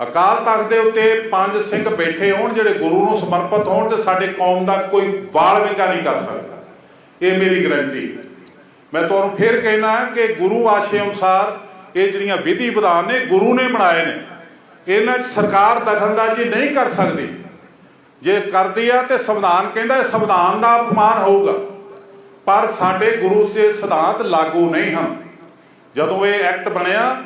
ਅਕਾਲ ਤਖਤ ਦੇ ਉੱਤੇ ਪੰਜ ਸਿੰਘ ਬੈਠੇ ਹੋਣ, ਜਿਹੜੇ ਗੁਰੂ ਨੂੰ ਸਮਰਪਿਤ ਹੋਣ ਤੇ ਸਾਡੇ ਕੌਮ ਦਾ ਕੋਈ ਵਾਲ ਵਿੰਗਾ ਨਹੀਂ ਕਰ ਸਕਦਾ। ਇਹ ਮੇਰੀ ਗਰੰਟੀ ਮੈਂ ਤੁਹਾਨੂੰ ਫਿਰ ਕਹਿਣਾ ਕਿ ਗੁਰੂ ਆਸ਼ੇ ਅਨੁਸਾਰ ਇਹ ਜਿਹੜੀਆਂ ਵਿਧੀ ਵਿਧਾਨ ਨੇ, ਗੁਰੂ ਨੇ ਬਣਾਏ ਨੇ, ਇਹਨਾਂ 'ਚ ਸਰਕਾਰ ਦਖਲਅੰਦਾਜ਼ੀ ਨਹੀਂ ਕਰ ਸਕਦੀ। ਜੇ ਕਰਦੀ ਆ ਤੇ ਸੰਵਿਧਾਨ ਕਹਿੰਦਾ ਸੰਵਿਧਾਨ ਦਾ ਅਪਮਾਨ ਹੋਊਗਾ। ਪਰ ਸਾਡੇ ਗੁਰੂ ਸੇ ਸਿਧਾਂਤ ਲਾਗੂ ਨਹੀਂ ਹਨ। ਜਦੋਂ ਇਹ ਐਕਟ ਬਣਿਆ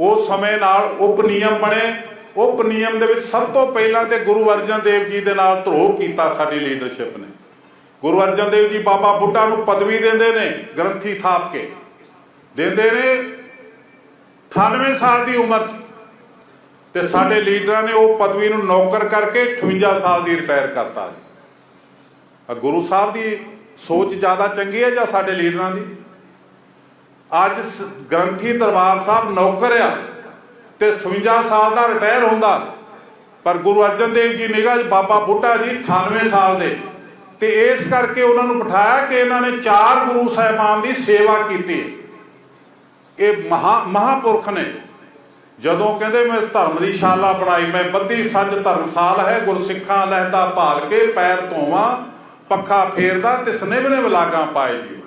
ਉਹ ਸਮੇਂ ਨਾਲ ਉਪ ਨਿਯਮ ਬਣੇ। ਉਪ ਨਿਯਮ ਦੇ ਵਿੱਚ ਸਭ ਤੋਂ ਪਹਿਲਾਂ ਤੇ ਗੁਰੂ ਅਰਜਨ ਦੇਵ ਜੀ ਦੇ ਨਾਲ ਧਰੋਹ ਕੀਤਾ ਸਾਡੀ ਲੀਡਰਸ਼ਿਪ ਨੇ। ਗੁਰੂ ਅਰਜਨ ਦੇਵ ਜੀ ਬਾਬਾ ਬੁੱਢਾ ਨੂੰ ਪਦਵੀ ਦਿੰਦੇ ਨੇ ਗ੍ਰੰਥੀ ਥਾਪ ਕੇ। ਦਿੰਦੇ ਨੇ 98 ਸਾਲ ਦੀ ਉਮਰ 'ਚ। ਤੇ ਸਾਡੇ ਲੀਡਰਾਂ ਨੇ ਉਹ ਪਦਵੀ ਨੂੰ ਨੌਕਰ ਕਰਕੇ 58 ਸਾਲ ਦੀ ਰਿਟਾਇਰ ਕਰਤਾ ਆ ਗੁਰੂ ਸਾਹਿਬ ਦੀ ਸੋਚ ਜ਼ਿਆਦਾ ਚੰਗੀ ਹੈ ਜਾਂ ਸਾਡੇ ਲੀਡਰਾਂ ਦੀ? ਅੱਜ ਗ੍ਰੰਥੀ ਦਰਬਾਰ ਸਾਹਿਬ ਨੌਕਰ ਆ ਤੇ 58 ਸਾਲ ਦਾ ਰਿਟਾਇਰ ਹੁੰਦਾ। ਪਰ ਗੁਰੂ ਅਰਜਨ ਦੇਵ ਜੀ ਨਿਗਾਹ 'ਚ ਬਾਬਾ ਬੁੱਢਾ ਜੀ 98 ਸਾਲ ਦੇ। ਤੇ ਇਸ ਕਰਕੇ ਉਹਨਾਂ ਨੂੰ ਬਿਠਾਇਆ ਕਿ ਇਹਨਾਂ ਨੇ ਚਾਰ ਗੁਰੂ ਸਾਹਿਬਾਨ ਦੀ ਸੇਵਾ ਕੀਤੀ। ਇਹ ਮਹਾ ਮਹਾਪੁਰਖ ਨੇ। ਜਦੋਂ ਕਹਿੰਦੇ ਮੈਂ ਇਸ ਧਰਮ ਦੀ ਸ਼ਾਲਾ ਬਣਾਈ, ਮੈਂ ਬੱਦੀ ਸੱਚ ਧਰਮਸਾਲ ਹੈ ਗੁਰਸਿੱਖਾਂ ਲਹਿਦਾ ਭਾਲ ਕੇ ਪੈਰ ਧੋਵਾਂ, ਪੱਖਾ ਫੇਰਦਾ ਤੇ ਸਨੇਬਨੇ ਵਲਾਗਾਂ ਪਾਏ ਜੀ।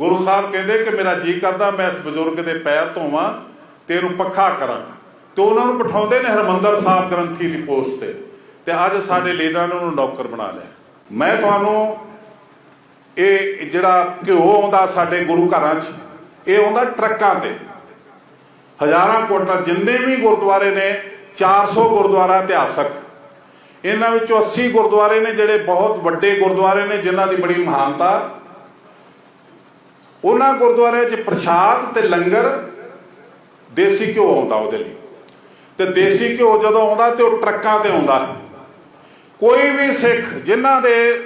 ਗੁਰੂ ਸਾਹਿਬ ਕਹਿੰਦੇ ਕਿ ਮੇਰਾ ਜੀ ਕਰਦਾ, ਮੈਂ ਇਸ ਬਜ਼ੁਰਗ ਦੇ ਪੈਰ ਧੋਵਾਂ ਤੇ ਇਹਨੂੰ ਪੱਖਾ ਕਰਾਂ। ਤੇ ਉਹਨਾਂ ਨੂੰ ਬਿਠਾਉਂਦੇ ਨੇ ਹਰਮੰਦਰ ਸਾਹਿਬ ਗ੍ਰੰਥੀ ਦੀ ਪੋਸਟ ਤੇ। ਤੇ ਅੱਜ ਸਾਡੇ ਲੀਡਰਾਂ ਨੇ ਉਹਨੂੰ ਨੌਕਰ ਬਣਾ ਲਿਆ। ਮੈਂ ਤੁਹਾਨੂੰ ਇਹ ਜਿਹੜਾ ਘਿਓ ਆਉਂਦਾ ਸਾਡੇ ਗੁਰੂ ਘਰਾਂ 'ਚ, ਇਹ ਆਉਂਦਾ ਟਰੱਕਾਂ ਤੇ। ਹਜ਼ਾਰਾਂ ਕੁਇੰਟਲ ਜਿੰਨੇ ਵੀ ਗੁਰਦੁਆਰੇ ਨੇ 400 ਗੁਰਦੁਆਰਾ ਇਤਿਹਾਸਕ। ਇਹਨਾਂ ਵਿੱਚੋਂ 80 ਗੁਰਦੁਆਰੇ ਨੇ ਜਿਹੜੇ ਬਹੁਤ ਵੱਡੇ ਗੁਰਦੁਆਰੇ ਨੇ, ਜਿਨ੍ਹਾਂ ਦੀ ਬੜੀ ਮਹਾਨਤਾ ਉਹਨਾਂ ਗੁਰਦੁਆਰਿਆਂ 'ਚ ਪ੍ਰਸ਼ਾਦ ਤੇ ਲੰਗਰ ਦੇਸੀ ਘਿਓ ਆਉਂਦਾ ਉਹਦੇ ਲਈ। ਤੇ ਦੇਸੀ ਘਿਓ ਜਦੋਂ ਆਉਂਦਾ ਤੇ ਉਹ ਟਰੱਕਾਂ ਤੇ ਆਉਂਦਾ। ਕੋਈ ਵੀ ਸਿੱਖ ਜਿਨ੍ਹਾਂ ਦੇ,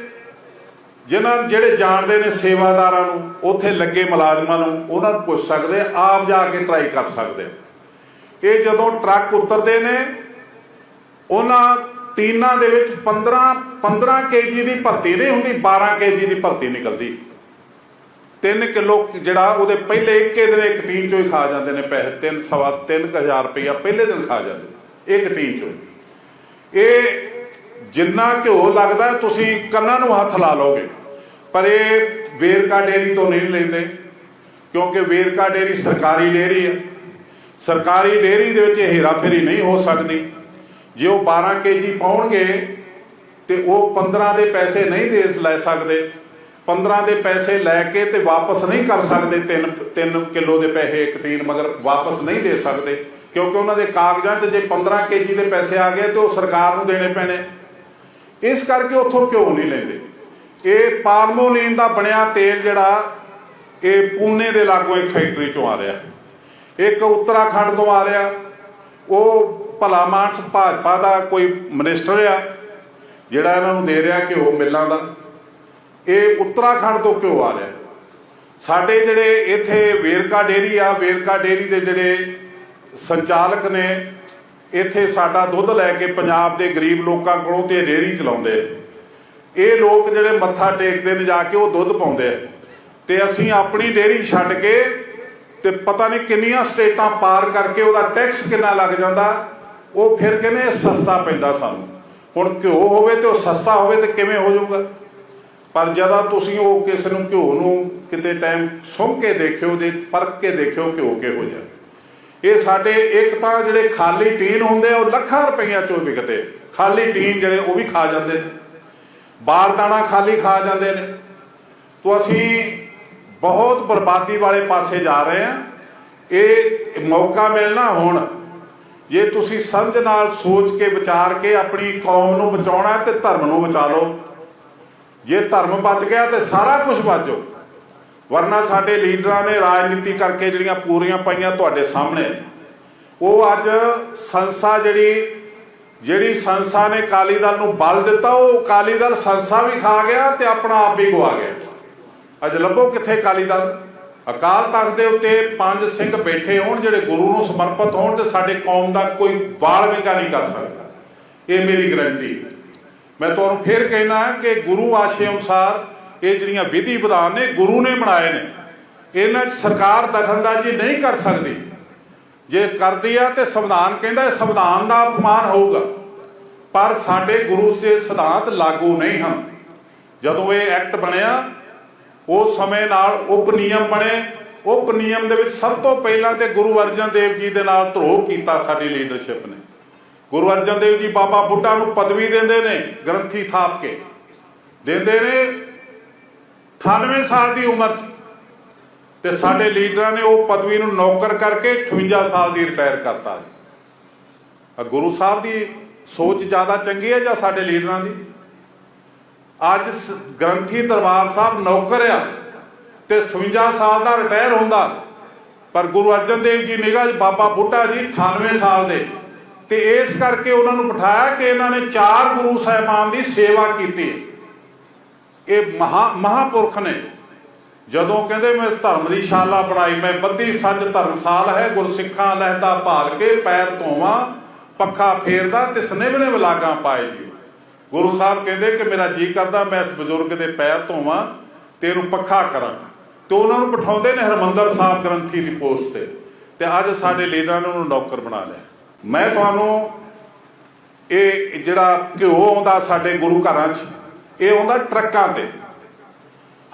ਜਿਨ੍ਹਾਂ ਜਿਹੜੇ ਜਾਣਦੇ ਨੇ ਸੇਵਾਦਾਰਾਂ ਨੂੰ, ਉੱਥੇ ਲੱਗੇ ਮੁਲਾਜ਼ਮਾਂ ਨੂੰ, ਉਹਨਾਂ ਨੂੰ ਪੁੱਛ ਸਕਦੇ ਆਪ ਜਾ ਕੇ ਟਰਾਈ ਕਰ ਸਕਦੇ ਇਹ ਜਦੋਂ ਟਰੱਕ ਉਤਰਦੇ ਨੇ, ਉਹਨਾਂ ਤੀਨਾਂ ਦੇ ਵਿੱਚ 15 15 ਕੇਜੀ ਦੀ ਭਰਤੀ ਨਹੀਂ ਹੁੰਦੀ 12 ਕੇਜੀ ਦੀ ਭਰਤੀ ਨਿਕਲਦੀ। 3 ਕਿਲੋ ਜਿਹੜਾ ਉਹਦੇ ਪਹਿਲੇ ਇੱਕੇ ਦਿਨ ਇੱਕ ਟੀਨ ਚੋਂ ਹੀ ਖਾ ਜਾਂਦੇ ਨੇ ਪੈਸੇ 3 ਸਵਾ 3000 ਰੁਪਇਆ ਪਹਿਲੇ ਦਿਨ ਖਾ ਜਾਂਦੇ ਇੱਕ ਟੀਨ ਚੋਂ ਇਹ ਜਿੰਨਾ ਘਿਓ ਲੱਗਦਾ, ਤੁਸੀਂ ਕੰਨਾਂ ਨੂੰ ਹੱਥ ਲਾ ਲਓਗੇ, ਪਰ ਇਹ ਵੇਰਕਾ ਡੇਰੀ ਤੋਂ ਨਹੀਂ ਲੈਂਦੇ, ਕਿਉਂਕਿ ਵੇਰਕਾ ਡੇਰੀ ਸਰਕਾਰੀ ਡੇਰੀ ਹੈ। ਸਰਕਾਰੀ ਡੇਰੀ ਦੇ ਵਿੱਚ ਹੇਰਾਫੇਰੀ ਨਹੀਂ ਹੋ ਸਕਦੀ। ਜੇ ਉਹ 12 ਕੇਜੀ ਪਾਉਣਗੇ, ਤੇ ਉਹ 15 ਦੇ ਪੈਸੇ ਨਹੀਂ ਦੇ ਲੈ ਸਕਦੇ। 15 ਦੇ ਪੈਸੇ ਲੈ ਕੇ ਤੇ ਵਾਪਸ ਨਹੀਂ ਕਰ ਸਕਦੇ 3 3 ਕਿਲੋ ਦੇ ਪੈਸੇ ਇੱਕ ਟੀਨ, ਮਗਰ ਵਾਪਸ ਨਹੀਂ ਦੇ ਸਕਦੇ। ਕਿਉਂਕਿ ਉਹਨਾਂ ਦੇ ਕਾਗਜ਼ਾਂ 'ਚ ਜੇ 15 ਕੇਜੀ ਦੇ ਪੈਸੇ ਆ ਗਏ ਤੇ ਉਹ ਸਰਕਾਰ ਨੂੰ ਦੇਣੇ ਪੈਣੇ। ਇਸ ਕਰਕੇ ਉੱਥੋਂ ਕਿਉਂ ਨਹੀਂ ਲੈਂਦੇ। ਇਹ ਪਾਰਮੋਲੀਨ ਦਾ ਬਣਿਆ ਤੇਲ ਜਿਹੜਾ, ਇਹ ਪੂਨੇ ਦੇ ਲਾਗੋਂ ਇੱਕ ਫੈਕਟਰੀ ਚੋਂ ਆ ਰਿਹਾ। ਇੱਕ ਉੱਤਰਾਖੰਡ ਤੋਂ ਆ ਰਿਹਾ। ਉਹ ਭਲਾ ਮਾਨਸ ਭਾਜਪਾ ਦਾ ਕੋਈ ਮਿਨਿਸਟਰ ਆ, ਜਿਹੜਾ ਇਹਨਾਂ ਨੂੰ ਦੇ ਰਿਹਾ ਕਿ ਉਹ ਮਿਲਾਂ ਦਾ। ਇਹ ਉੱਤਰਾਖੰਡ ਤੋਂ ਕਿਉਂ ਆ ਰਿਹਾ? ਸਾਡੇ ਜਿਹੜੇ ਇੱਥੇ ਵੇਰਕਾ ਡੇਰੀ ਆ, ਵੇਰਕਾ ਡੇਰੀ ਦੇ ਜਿਹੜੇ ਸੰਚਾਲਕ ਨੇ, ਇੱਥੇ ਸਾਡਾ ਦੁੱਧ ਲੈ ਕੇ ਪੰਜਾਬ ਦੇ ਗਰੀਬ ਲੋਕਾਂ ਕੋਲੋਂ ਤੇ ਡੇਰੀ ਚਲਾਉਂਦੇ ਆ। ਇਹ ਲੋਕ ਜਿਹੜੇ ਮੱਥਾ ਟੇਕਦੇ ਨੇ, ਜਾ ਕੇ ਉਹ ਦੁੱਧ ਪਾਉਂਦੇ ਆ। ਤੇ ਅਸੀਂ ਆਪਣੀ ਡੇਰੀ ਛੱਡ ਕੇ ਤੇ ਪਤਾ ਨਹੀਂ ਕਿੰਨੀਆਂ ਸਟੇਟਾਂ ਪਾਰ ਕਰਕੇ ਉਹਦਾ ਟੈਕਸ ਕਿੰਨਾ ਲੱਗ ਜਾਂਦਾ, ਉਹ ਫਿਰ ਕਹਿੰਦੇ ਸਸਤਾ ਪੈਂਦਾ ਸਾਨੂੰ। ਹੁਣ ਘਿਓ ਹੋਵੇ ਤੇ ਉਹ ਸਸਤਾ ਹੋਵੇ ਤੇ ਕਿਵੇਂ ਹੋ ਜਾਊਗਾ? ਪਰ ਜਦੋਂ ਤੁਸੀਂ ਉਹ ਕਿਸ ਨੂੰ ਘਿਓ ਨੂੰ ਕਿਤੇ ਟਾਈਮ ਸੁੰਘ ਕੇ ਦੇਖਿਓ ਦੇ ਪਰਖ ਕੇ ਦੇਖਿਓ ਘਿਓ ਕਿਹੋ ਜਿਹਾ। ਇਹ ਸਾਡੇ ਇੱਕ ਤਾਂ ਜਿਹੜੇ ਖਾਲੀ ਟੀਨ ਹੁੰਦੇ ਆ, ਉਹ ਲੱਖਾਂ ਰੁਪਈਆ ਚੋਂ ਵਿਕਦੇ। ਖਾਲੀ ਟੀਨ ਜਿਹੜੇ, ਉਹ ਵੀ ਖਾ ਜਾਂਦੇ ਨੇ। ਬਾਰਦਾਨਾ ਖਾਲੀ ਖਾ ਜਾਂਦੇ ਨੇ। ਤੋਂ ਅਸੀਂ ਬਹੁਤ ਬਰਬਾਦੀ ਵਾਲੇ ਪਾਸੇ ਜਾ ਰਹੇ ਹਾਂ ਇਹ ਮੌਕਾ ਮਿਲਣਾ ਹੁਣ। ਜੇ ਤੁਸੀਂ ਸਮਝ ਨਾਲ ਸੋਚ ਕੇ ਵਿਚਾਰ ਕੇ ਆਪਣੀ ਕੌਮ ਨੂੰ ਬਚਾਉਣਾ ਹੈ ਤੇ ਧਰਮ ਨੂੰ ਬਚਾ ਲਓ। ਜੇ ਧਰਮ ਬਚ ਗਿਆ ਤੇ ਸਾਰਾ ਕੁਝ ਬਚ ਜਾਓ ਵਰਨਾ ਸਾਡੇ ਲੀਡਰਾਂ ਨੇ ਰਾਜਨੀਤੀ ਕਰਕੇ ਜਿਹੜੀਆਂ ਪੂਰੀਆਂ ਪਾਈਆਂ ਤੁਹਾਡੇ ਸਾਹਮਣੇ। ਉਹ ਅੱਜ ਸੰਸਾ ਜਿਹੜੀ ਜਿਹੜੀ ਸੰਸਾ ਨੇ ਕਾਲੀ ਦਲ ਨੂੰ ਬਲ ਦਿੱਤਾ, ਉਹ ਕਾਲੀ ਦਲ ਸੰਸਾ ਵੀ ਖਾ ਗਿਆ ਤੇ ਆਪਣਾ ਆਪ ਵੀ ਗਵਾ ਗਿਆ। ਅੱਜ ਲੱਭੋ ਕਿੱਥੇ ਕਾਲੀ ਦਲ? ਅਕਾਲ ਤਖਤ ਦੇ ਉੱਤੇ ਪੰਜ ਸਿੰਘ ਬੈਠੇ ਹੋਣ, ਜਿਹੜੇ ਗੁਰੂ ਨੂੰ ਸਮਰਪਿਤ ਹੋਣ ਤੇ ਸਾਡੇ ਕੌਮ ਦਾ ਕੋਈ ਵਾਲ ਵਿੰਗਾ ਨਹੀਂ ਕਰ ਸਕਦਾ। ਇਹ ਮੇਰੀ ਗਰੰਟੀ ਮੈਂ ਤੁਹਾਨੂੰ ਫਿਰ ਕਹਿਣਾ ਕਿ ਗੁਰੂ ਆਸ਼ੇ ਅਨੁਸਾਰ ਇਹ ਜਿਹੜੀਆਂ ਵਿਧੀ ਵਿਧਾਨ ਨੇ, ਗੁਰੂ ਨੇ ਬਣਾਏ ਨੇ, ਇਹਨਾਂ 'ਚ ਸਰਕਾਰ ਦਖਲਅੰਦਾਜ਼ੀ ਨਹੀਂ ਕਰ ਸਕਦੀ। ਜੇ ਕਰਦੀ ਆ ਤੇ ਸੰਵਿਧਾਨ ਕਹਿੰਦਾ ਸੰਵਿਧਾਨ ਦਾ ਅਪਮਾਨ ਹੋਊਗਾ। ਪਰ ਸਾਡੇ ਗੁਰੂ ਦੇ ਸਿਧਾਂਤ ਲਾਗੂ ਨਹੀਂ ਹਨ। ਜਦੋਂ ਇਹ ਐਕਟ ਬਣਿਆ, ਉਸ ਸਮੇਂ ਨਾਲ ਉਪ ਨਿਯਮ ਬਣੇ। ਉਪ ਨਿਯਮ ਦੇ ਵਿੱਚ ਸਭ ਤੋਂ ਪਹਿਲਾਂ ਤੇ ਗੁਰੂ ਅਰਜਨ ਦੇਵ ਜੀ ਦੇ ਨਾਲ ਧਰੋਹ ਕੀਤਾ ਸਾਡੀ ਲੀਡਰਸ਼ਿਪ ਨੇ। ਗੁਰੂ ਅਰਜਨ ਦੇਵ ਜੀ ਬਾਬਾ ਬੁੱਢਾ ਨੂੰ ਪਦਵੀ ਦਿੰਦੇ ਨੇ, ਗ੍ਰੰਥੀ ਥਾਪ ਕੇ। ਦਿੰਦੇ ਨੇ 98 ਸਾਲ ਦੀ ਉਮਰ 'ਚ। ਤੇ ਸਾਡੇ ਲੀਡਰਾਂ ਨੇ ਉਹ ਪਦਵੀ ਨੂੰ ਨੌਕਰ ਕਰਕੇ 58 ਸਾਲ ਦੀ ਰਿਟਾਇਰ ਕਰਤਾ ਆ ਗੁਰੂ ਸਾਹਿਬ ਦੀ ਸੋਚ ਜ਼ਿਆਦਾ ਚੰਗੀ ਹੈ ਜਾਂ ਸਾਡੇ ਲੀਡਰਾਂ ਦੀ? ਅੱਜ ਗ੍ਰੰਥੀ ਦਰਬਾਰ ਸਾਹਿਬ ਨੌਕਰ ਆ ਤੇ 58 ਸਾਲ ਦਾ ਰਿਟਾਇਰ ਹੁੰਦਾ, ਪਰ ਗੁਰੂ ਅਰਜਨ ਦੇਵ ਜੀ ਨਿਗਾਹ ਬਾਬਾ ਬੁੱਢਾ ਜੀ 98 ਸਾਲ ਦੇ। ਤੇ ਇਸ ਕਰਕੇ ਉਹਨਾਂ ਨੂੰ ਬਿਠਾਇਆ ਕਿ ਇਹਨਾਂ ਨੇ ਚਾਰ ਗੁਰੂ ਸਾਹਿਬਾਨ ਦੀ ਸੇਵਾ ਕੀਤੀ। ਇਹ ਮਹਾ, ਮਹਾਪੁਰਖ ਨੇ। ਜਦੋਂ ਕਹਿੰਦੇ ਮੈਂ ਇਸ ਧਰਮ ਦੀ ਸ਼ਾਲਾ ਬਣਾਈ, ਮੈਂ ਬੱਦੀ ਸੱਚ ਧਰਮਸਾਲ ਹੈ, ਗੁਰਸਿੱਖਾਂ ਲਹਿਦਾ ਭਾਲ ਕੇ ਪੈਰ ਧੋਵਾਂ, ਪੱਖਾ ਫੇਰਦਾ ਤੇ ਸਨੇਵਨੇ ਵਲਾਗਾਂ ਪਾਏ ਜੀ। ਗੁਰੂ ਸਾਹਿਬ ਕਹਿੰਦੇ ਕਿ ਮੇਰਾ ਜੀ ਕਰਦਾ, ਮੈਂ ਇਸ ਬਜ਼ੁਰਗ ਦੇ ਪੈਰ ਧੋਵਾਂ, ਤੇ ਇਹਨੂੰ ਪੱਖਾ ਕਰਾਂ। ਤੇ ਉਹਨਾਂ ਨੂੰ ਬਿਠਾਉਂਦੇ ਨੇ ਹਰਮੰਦਰ ਸਾਹਿਬ ਗ੍ਰੰਥੀ ਦੀ ਪੋਸਟ ਤੇ। ਤੇ ਅੱਜ ਸਾਡੇ ਲੀਡਰਾਂ ਨੇ ਉਹਨੂੰ ਨੌਕਰ ਬਣਾ ਲਿਆ। ਮੈਂ ਤੁਹਾਨੂੰ ਇਹ ਜਿਹੜਾ ਘਿਓ ਆਉਂਦਾ ਸਾਡੇ ਗੁਰੂ ਘਰਾਂ 'ਚ, ਇਹ ਆਉਂਦਾ ਟਰੱਕਾਂ ਤੇ।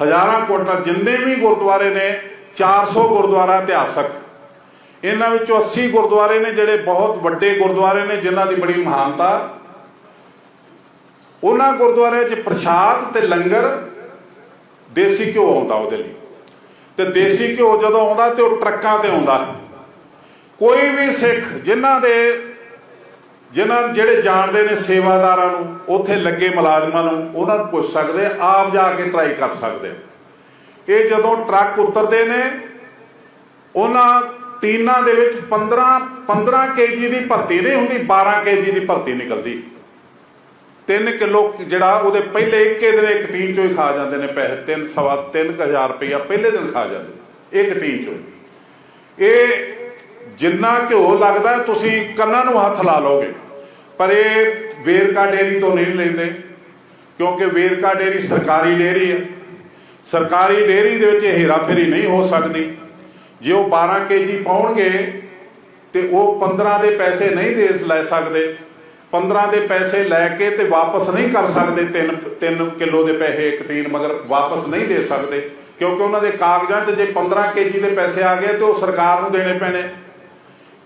ਹਜ਼ਾਰਾਂ ਕੁਆਟਰ ਜਿੰਨੇ ਵੀ ਗੁਰਦੁਆਰੇ ਨੇ 400 ਗੁਰਦੁਆਰਾ ਇਤਿਹਾਸਕ। ਇਹਨਾਂ ਵਿੱਚੋਂ 80 ਗੁਰਦੁਆਰੇ ਨੇ ਜਿਹੜੇ ਬਹੁਤ ਵੱਡੇ ਗੁਰਦੁਆਰੇ ਨੇ, ਜਿਨ੍ਹਾਂ ਦੀ ਬੜੀ ਮਹਾਨਤਾ। ਉਹਨਾਂ ਗੁਰਦੁਆਰਿਆਂ 'ਚ ਪ੍ਰਸ਼ਾਦ ਤੇ ਲੰਗਰ, ਦੇਸੀ ਘਿਓ ਆਉਂਦਾ ਉਹਦੇ ਲਈ। ਤੇ ਦੇਸੀ ਘਿਓ ਜਦੋਂ ਆਉਂਦਾ ਤੇ ਉਹ ਟਰੱਕਾਂ ਤੇ ਆਉਂਦਾ। ਕੋਈ ਵੀ ਸਿੱਖ ਜਿਨ੍ਹਾਂ ਦੇ, ਜਿਨ੍ਹਾਂ ਜਿਹੜੇ ਜਾਣਦੇ ਨੇ ਸੇਵਾਦਾਰਾਂ ਨੂੰ, ਉੱਥੇ ਲੱਗੇ ਮੁਲਾਜ਼ਮਾਂ ਨੂੰ, ਉਹਨਾਂ ਨੂੰ ਪੁੱਛ ਸਕਦੇ, ਆਪ ਜਾ ਕੇ ਟਰਾਈ ਕਰ ਸਕਦੇ। ਇਹ ਜਦੋਂ ਟਰੱਕ ਉਤਰਦੇ ਨੇ, ਉਹਨਾਂ ਟੀਨਾਂ ਦੇ ਵਿੱਚ 15 15 ਕੇਜੀ ਦੀ ਭਰਤੀ ਨਹੀਂ ਹੁੰਦੀ 12 ਕੇਜੀ ਦੀ ਭਰਤੀ ਨਿਕਲਦੀ। 3 ਕਿਲੋ ਜਿਹੜਾ ਉਹਦੇ ਪਹਿਲੇ ਇੱਕੇ ਦਿਨ ਇੱਕ ਟੀਨ ਚੋਂ ਹੀ ਖਾ ਜਾਂਦੇ ਨੇ ਪੈਸੇ 3 ਸਵਾ 3000 ਰੁਪਇਆ ਪਹਿਲੇ ਦਿਨ ਖਾ ਜਾਂਦੇ ਇੱਕ ਟੀਨ ਚੋਂ। ਇਹ ਜਿੰਨਾ ਘਿਓ ਲੱਗਦਾ, ਤੁਸੀਂ ਕੰਨਾਂ ਨੂੰ ਹੱਥ ਲਾ ਲੋਗੇ ਪਰ ਇਹ ਵੇਰਕਾ ਡੇਰੀ ਤੋਂ ਨਹੀਂ ਲੈਂਦੇ, ਕਿਉਂਕਿ ਵੇਰਕਾ ਡੇਰੀ ਸਰਕਾਰੀ ਡੇਰੀ ਹੈ। ਸਰਕਾਰੀ ਡੇਰੀ ਦੇ ਵਿੱਚ ਹੇਰਾਫੇਰੀ ਨਹੀਂ ਹੋ ਸਕਦੀ। ਜੇ ਉਹ 12 ਕੇਜੀ ਪਾਉਣਗੇ, ਤੇ ਉਹ 15 ਦੇ ਪੈਸੇ ਨਹੀਂ ਦੇ ਲੈ ਸਕਦੇ। 15 ਦੇ ਪੈਸੇ ਲੈ ਕੇ ਤੇ ਵਾਪਸ ਨਹੀਂ ਕਰ ਸਕਦੇ 3 3 ਕਿਲੋ ਦੇ ਪੈਸੇ ਇੱਕ ਟੀਨ ਮਗਰ ਵਾਪਸ ਨਹੀਂ ਦੇ ਸਕਦੇ। ਕਿਉਂਕਿ ਉਹਨਾਂ ਦੇ ਕਾਗਜ਼ਾਂ 'ਚ ਜੇ 15 ਕੇਜੀ ਦੇ ਪੈਸੇ ਆ ਗਏ, ਤੇ ਉਹ ਸਰਕਾਰ ਨੂੰ ਦੇਣੇ ਪੈਣੇ।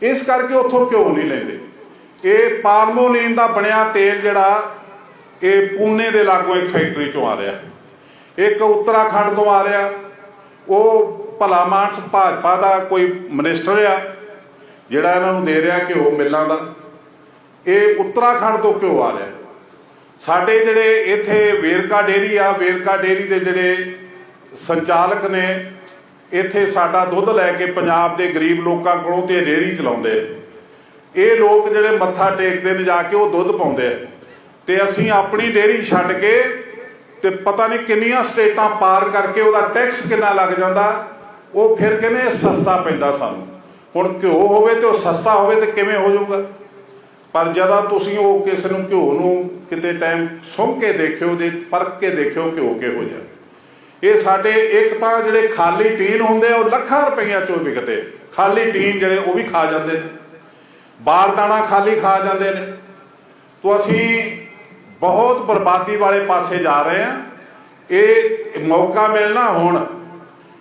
ਇਸ ਕਰਕੇ ਉੱਥੋਂ ਘਿਓ ਨਹੀਂ ਲੈਂਦੇ। ਇਹ ਪਾਲਮੋਲੀਨ ਦਾ ਬਣਿਆ ਤੇਲ ਜਿਹੜਾ, ਇਹ ਪੂਨੇ ਦੇ ਲਾਗੋਂ ਇੱਕ ਫੈਕਟਰੀ ਚੋਂ ਆ ਰਿਹਾ। ਇੱਕ ਉੱਤਰਾਖੰਡ ਤੋਂ ਆ ਰਿਹਾ। ਉਹ ਭਲਾ ਮਾਨਸ ਭਾਜਪਾ ਦਾ ਕੋਈ ਮਿਨਿਸਟਰ ਆ, ਜਿਹੜਾ ਇਹਨਾਂ ਨੂੰ ਦੇ ਰਿਹਾ ਘਿਓ ਮਿਲਾਂ ਦਾ। ਇਹ ਉੱਤਰਾਖੰਡ ਤੋਂ ਕਿਉਂ ਆ ਰਿਹਾ। ਸਾਡੇ ਜਿਹੜੇ ਇੱਥੇ ਵੇਰਕਾ ਡੇਰੀ ਆ, ਵੇਰਕਾ ਡੇਰੀ ਦੇ ਜਿਹੜੇ ਸੰਚਾਲਕ ਨੇ ਇੱਥੇ ਸਾਡਾ ਦੁੱਧ ਲੈ ਕੇ ਪੰਜਾਬ ਦੇ ਗਰੀਬ ਲੋਕਾਂ ਕੋਲੋਂ ਤੇ ਡੇਰੀ ਚਲਾਉਂਦੇ ਆ। ਇਹ ਲੋਕ ਜਿਹੜੇ ਮੱਥਾ ਟੇਕਦੇ ਨੇ ਜਾ ਕੇ ਉਹ ਦੁੱਧ ਪਾਉਂਦੇ ਆ। ਤੇ ਅਸੀਂ ਆਪਣੀ ਡੇਰੀ ਛੱਡ ਕੇ ਤੇ ਪਤਾ ਨਹੀਂ ਕਿੰਨੀਆਂ ਸਟੇਟਾਂ ਪਾਰ ਕਰਕੇ ਉਹਦਾ ਟੈਕਸ ਕਿੰਨਾ ਲੱਗ ਜਾਂਦਾ, ਉਹ ਫਿਰ ਕਹਿੰਦੇ ਸਸਤਾ ਪੈਂਦਾ ਸਾਨੂੰ। ਹੁਣ ਘਿਓ ਹੋਵੇ ਤੇ ਉਹ ਸਸਤਾ ਹੋਵੇ ਤੇ ਕਿਵੇਂ ਹੋ ਜਾਊਗਾ? ਪਰ ਜਦੋਂ ਤੁਸੀਂ ਉਹ ਕਿਸੇ ਨੂੰ ਘਿਓ ਨੂੰ ਕਿਤੇ ਟਾਈਮ ਸੁੰਘ ਕੇ ਦੇਖਿਓ ਦੇ ਪਰਖ ਕੇ ਦੇਖਿਓ ਘਿਓ ਕਿਹੋ ਜਿਹਾ। ਇਹ ਸਾਡੇ ਇੱਕ ਤਾਂ ਜਿਹੜੇ ਖਾਲੀ ਟੀਨ ਹੁੰਦੇ ਆ, ਉਹ ਲੱਖਾਂ ਰੁਪਈਆ ਚੋਂ ਵਿਕਦੇ। ਖਾਲੀ ਟੀਨ ਜਿਹੜੇ, ਉਹ ਵੀ ਖਾ ਜਾਂਦੇ ਨੇ। ਬਾਰਦਾਨਾ ਖਾਲੀ ਖਾ ਜਾਂਦੇ ਨੇ। ਤੋਂ ਅਸੀਂ ਬਹੁਤ ਬਰਬਾਦੀ ਵਾਲੇ ਪਾਸੇ ਜਾ ਰਹੇ ਹਾਂ। ਇਹ ਮੌਕਾ ਮਿਲਣਾ ਹੁਣ।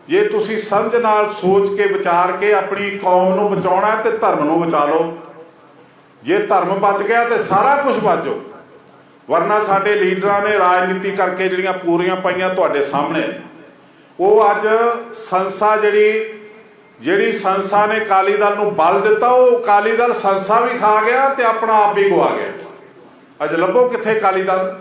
ਜੇ ਤੁਸੀਂ ਸਮਝ ਨਾਲ ਸੋਚ ਕੇ, ਵਿਚਾਰ ਕੇ ਆਪਣੀ ਕੌਮ ਨੂੰ ਬਚਾਉਣਾ ਹੈ ਤੇ ਧਰਮ ਨੂੰ ਬਚਾ ਲਓ। ਜੇ ਧਰਮ ਬਚ ਗਿਆ ਤੇ ਸਾਰਾ ਕੁਝ ਬਚੋ ਵਰਨਾ ਸਾਡੇ ਲੀਡਰਾਂ ਨੇ ਰਾਜਨੀਤੀ ਕਰਕੇ ਜਿਹੜੀਆਂ ਪੂਰੀਆਂ ਪਾਈਆਂ ਤੁਹਾਡੇ ਸਾਹਮਣੇ। ਉਹ ਅੱਜ ਸੰਸਾ ਜਿਹੜੀ ਜਿਹੜੀ ਸੰਸਾ ਨੇ ਕਾਲੀ ਦਲ ਨੂੰ ਬਲ ਦਿੱਤਾ, ਉਹ ਕਾਲੀ ਦਲ ਸੰਸਾ ਵੀ ਖਾ ਗਿਆ ਤੇ ਆਪਣਾ ਆਪ ਵੀ ਗਵਾ ਗਿਆ। ਅੱਜ ਲੱਭੋ ਕਿੱਥੇ ਕਾਲੀ ਦਲ?